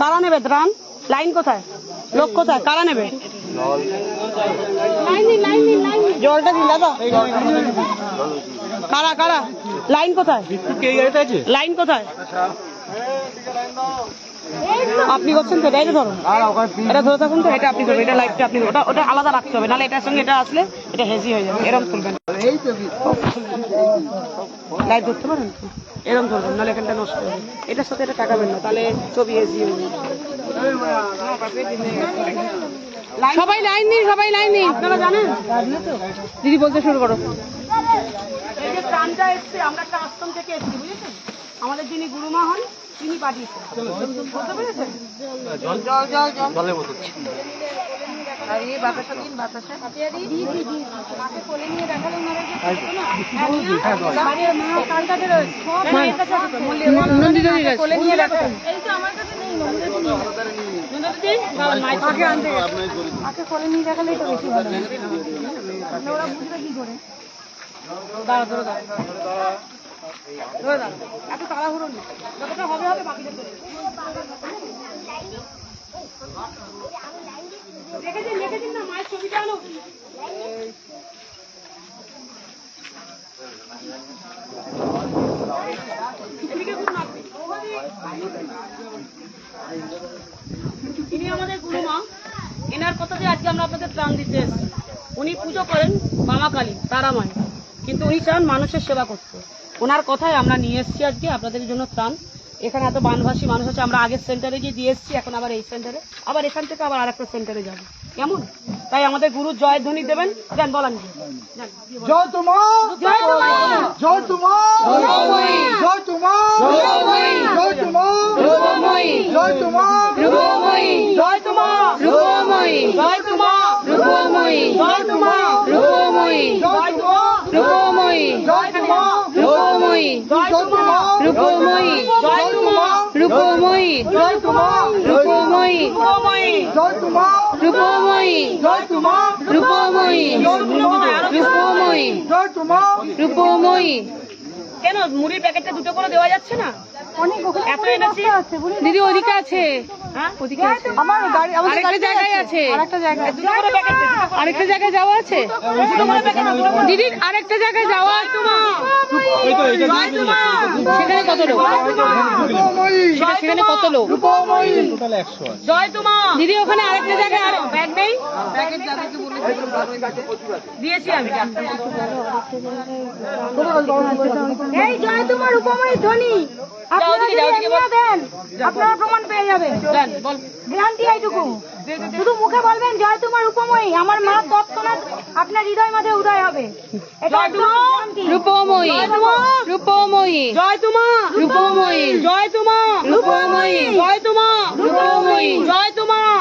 কারা নেবে ত্রাণ? লাইন কোথায়? লোক কোথায়? কারা নেবে? জলটা দিন, দাদা। কারা কারা? লাইন কোথায়? লাইন কোথায়? আপনি করছেন তো এটাই তো ধরুন। এটা ধরে থাকুন তো। এটা আপনি ধরবেন, এটা লাইটটা আপনি ওটা ওটা আলাদা রাখতে হবে, নাহলে এটার সঙ্গে এটা আসলে এটা হেজি হয়ে যাবে, এরকম তো লাইট ধরতে পারেন? এরকম ধরবেন নাহলে এখানটা নষ্ট হবে এটার সাথে এটা টাকাবেন না তাহলে ছবি এসি সবাই লাইন দিন সবাই লাইন দিন আপনারা জানেন? দিদি বলতে শুরু করো। এই যে ত্রাণটা এসছে আমরা একটা আশ্রম থেকে এসেছি বুঝেছেন? আমাদের যিনি গুরুমা হন তিনি পাঠিয়েছেন। বুঝতে পেরেছেন? জল জল জল জল। জলের বোতল আর এই বাতাসা দিন বাতাসা। আগে কোলে নিয়ে দেখালেই তো বেশি ভালো ওরা বুঝবে কি করে দাঁড়া ধরো দাঁড়া ধরো দাঁড়া এত তাড়াহুড়ো নেই। যতটা হবে হবে বাকিটা চলে রেখেছেন রেখেছেন না, মায়ের ছবিটা আনো এদিকে ঘুরুন আপনি। ইনি আমাদের গুরুমা। এনার কথাতে আজকে আমরা আপনাদের ত্রাণ দিতে এসেছি। উনি পুজো করেন বামা কালী তারামায়। কিন্তু উনি চান মানুষের সেবা করতে। ওনার কথায় আমরা নিয়ে এসেছি আজকে আপনাদের জন্য ত্রাণ। এখানে এত বানভাসী মানুষ আছে আমরা আগের সেন্টারে গিয়ে দিয়ে এসেছি এখন আবার এই সেন্টারে আবার এখান থেকে আবার আরেকটা সেন্টারে যাব কেমন তাই আমাদের গুরু জয় ধ্বনি দেবেন দেন বলেন। জয় তোমার জয় তোমার জয় তোমার জয় তোমার জয় তোমার জয় তোমার জয় তোমার জয় তোমার জয় তোমার জয় তোমার জয় তোমার রূপময়ী রূপময়ী। রূপময়ী। রূপময়ী। রূপময়ী। রূপময়ী। কেন? মুড়ির প্যাকেটটা দুটো করে দেওয়া যাচ্ছে না? এত এনেছি। দিদি ওদিকে আছে। হ্যাঁ? ওদিকে আছে। আমার গাড়ি আরেকটা জায়গায় আছে। আরেকটা জায়গায় দুটো করে প্যাকেট দে, দুটো করে। আরেকটা জায়গায় যাওয়া আছে। দিদির আরেকটা জায়গায় যাওয়া আছে। সেখানে কত লোক? সেখানে কত লোক? জয় তোমার দিদি ওখানে আরেকটা জায়গায় আর ব্যাগ নেই? দিয়েছি আমি। এই জয় তোমার উপময় ধ্বনি। দেন আপনারা প্রমাণ পেয়ে যাবেন। গ্যারান্টি এইটুকু। শুধু মুখে বলবেন জয় তোমার উপময়ী। আমার মা তৎক্ষণাৎ আপনার হৃদয় মাঝে উদয় হবে। এটা জয় তোমার। রূপময়ী। রূপময়ী। জয় তোমার। রূপময়ী। জয় তোমার। রূপময়ী। জয় রূপময়ী। তোমার।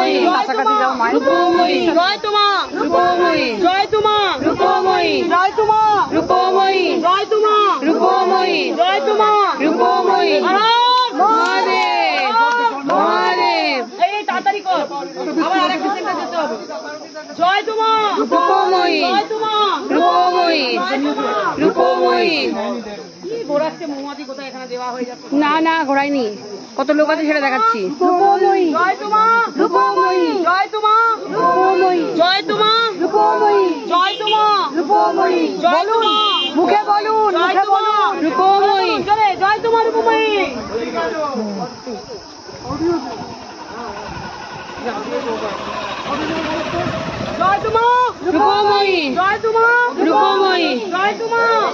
রূপময়ী। কাছাকাছি যাও মায়ের রূপময়ী। জয় তোমার রূপময়ী। জয় তোমার রূপময়ী। জয় তোমার রূপময়ী। জয় তোমার রূপময়ী। জয় তোমার রূপময়ী। মহাদেব। মহাদেব। এই এই, তাড়াতাড়ি কর। আবার আরেকটা সেন্টার যেতে হবে। জয় তোমার রূপময়ী। জয় তোমার রূপময়ী। রূপময়ী। ঘোরাচ্ছে মৌমাছি কোথায় এখানে দেওয়া হয়ে যাচ্ছে? না না ঘোরাইনি কত লোক আছে সেটা দেখাচ্ছি রূপময়ী জয় তোমা রূপময়ী জয় তোমা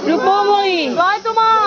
রূপময়ী জয় তোমা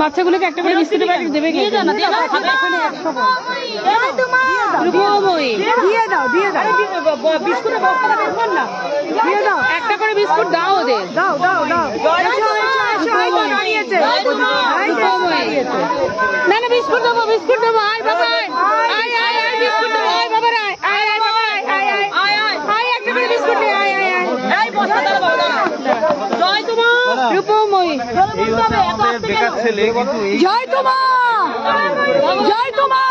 বাচ্চাগুলোকে একটা করে দেবে দিয়ে দাও দিয়ে দাও। দিয়ে দাও একটা করে বিস্কুট দাও ওদের। দাও দাও দাও। না না বিস্কুট দেবো বিস্কুট দেবো। বেকার ছেলে কিন্তু এই জয় তোমা! জয় তোমা!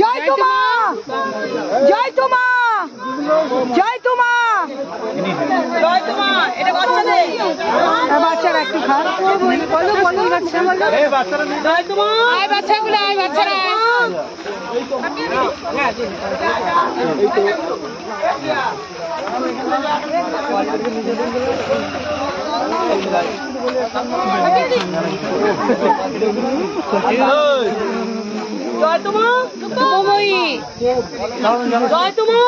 জয় তোমা! জয় তোমা! জয় তোমা! জয় তোমা এটা বাচ্চাদের বাচ্চারা একটু খা বলো বলো বাচ্চা। বলো আয় বাচ্চাগুলো আয় বাচ্চারা। রূপময়ী। জয় তোমা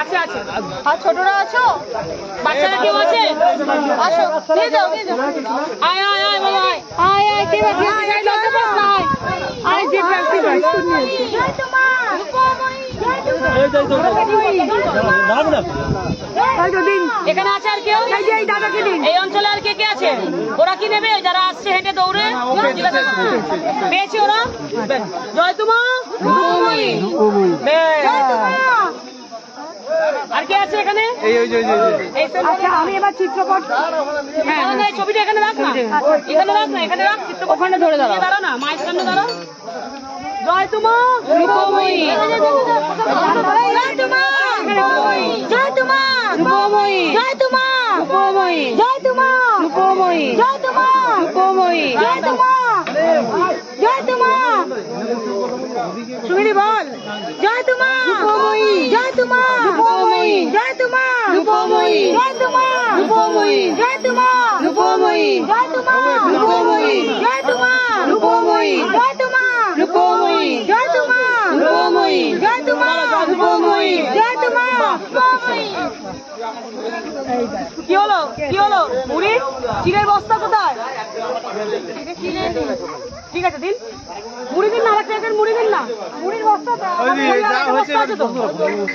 আছে আছে। আর ছোটরা আছো? বাচ্চারা কেউ আছে? আসো নিয়ে যাও নিয়ে যাও। আয় আয় আয় বাবা আয়। আয় আয় কে বাচ্চা আয় লজ্জা পাস না আয় আয় যে প্রার্থী বিস্কুট নিয়েছে জয় তোমা জয় তোমা এখানে আছে আর কেউ এই অঞ্চলে আর কে কে আছে ওরা কি নেবে যারা আসছে হেঁটে দৌড়ে পেয়েছে ওরা জয় তোমা আর কে আছে এখানে এই আচ্ছা আমি এবার চিত্রপট হ্যাঁ ছবিটা এখানে রাখ না এখানে রাখ না এখানে রাখ চিত্র ওখানে ধরে দাঁড়া দাঁড়া না মায়ের সামনে দাঁড়া জয় তোমা রূপময়ী জয় তোমা জয় তোমা রূপময়ী জয় তোমা রূপময়ী জয় তোমা রূপময়ী জয় তোমা রূপময়ী জয় তোমা জয় তোমা সুমিরি বল জয় তোমা রূপময়ী জয় তোমা রূপময়ী জয় তোমা রূপময়ী জয় তোমা রূপময়ী জয় তোমা রূপময়ী জয় তোমা রূপময়ী জয় তোমা রূপময়ী জয় তোমা রূপময়ী জয় তোমা রূপময়ী জয় তোমা রূপময়ী জয় তোমা কি হলো? কি হলো? মুড়ি চিড়ের বস্তা কোথায়? ঠিক আছে দিন। মুড়ি দিন না আর একটা মুড়ি দিন না। মুড়ির বস্তা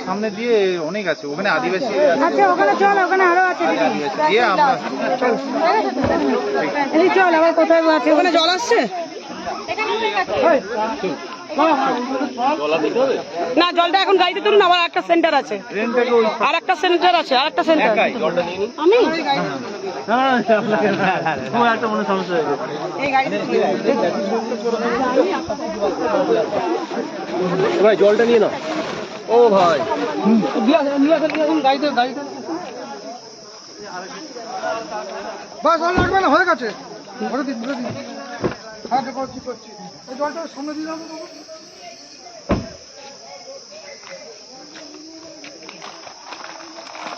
সামনে দিয়ে অনেক আছে ওখানে আদিবাসী আচ্ছা ওখানে চল ওখানে আরও আছে চল আবার কোথায় আছে? ওখানে জল আসছে? না জলটা এখন গাড়িতে তুলুন আমার একটা সেন্টার আছে। আর একটা সেন্টার আছে আর একটা সেন্টার আমি? ভাই জলটা নিয়ে নাও। ও ভাই। বাস আর লাগবে না হয়ে গেছে। হ্যাঁ করছি করছি। ওই জলটা সামনে দিয়ে যাব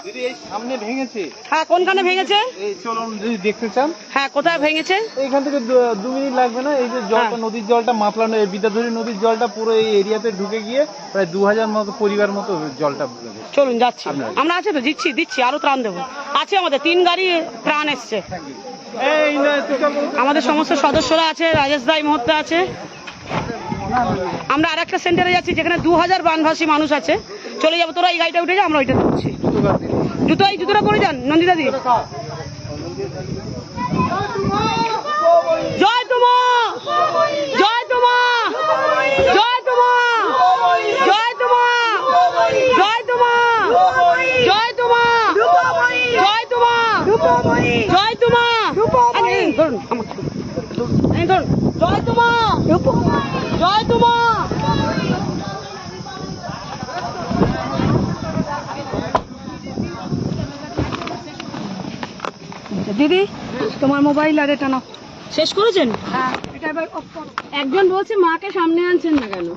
দিদি এই সামনে ভেঙেছে হ্যাঁ কোনখানে ভেঙেছে এই চলুন যদি দেখতে চান হ্যাঁ কোথায় ভেঙেছে এইখান থেকে দু- দু মিনিট লাগবে না এই যে জলটা হ্যাঁ। নদীর জলটা মাতলানো এই বিদ্যাধরী নদীর জলটা পুরো এই এরিয়াতে ঢুকে গিয়ে প্রায় দু হাজার মতো পরিবার মতো জলটা। চলুন যাচ্ছি আপনারা- আমরা আছে তো দিচ্ছি দিচ্ছি আরও ত্রাণ দেবো আছে আমাদের তিন গাড়ি ত্রাণ এসছে এই না তুই চল আমাদের সমস্ত সদস্যরা আছে রাজেশ দাই মুহূর্তে আছে আমরা আর একটা সেন্টারে যাচ্ছি যেখানে দু হাজার বানভাসী মানুষ আছে। চলে যাব, তোরা এই গাড়িটা উঠে যা, আমরা ওইটা যাচ্ছি জুতো এই জুতোটা পরে যান নন্দিতা দি জয় তোমা! জয় তোমা! জয় তোমা! জয় তোমা! জয় তোমা! জয় তোমা! জয় তোমা! জয় তোমা! ধরুন, জয় তোমা! দিদি তোমার মোবাইল আর এটা নাও। শেষ করেছেন? এটা এবার একজন বলছে মাকে সামনে আনছেন না কেন?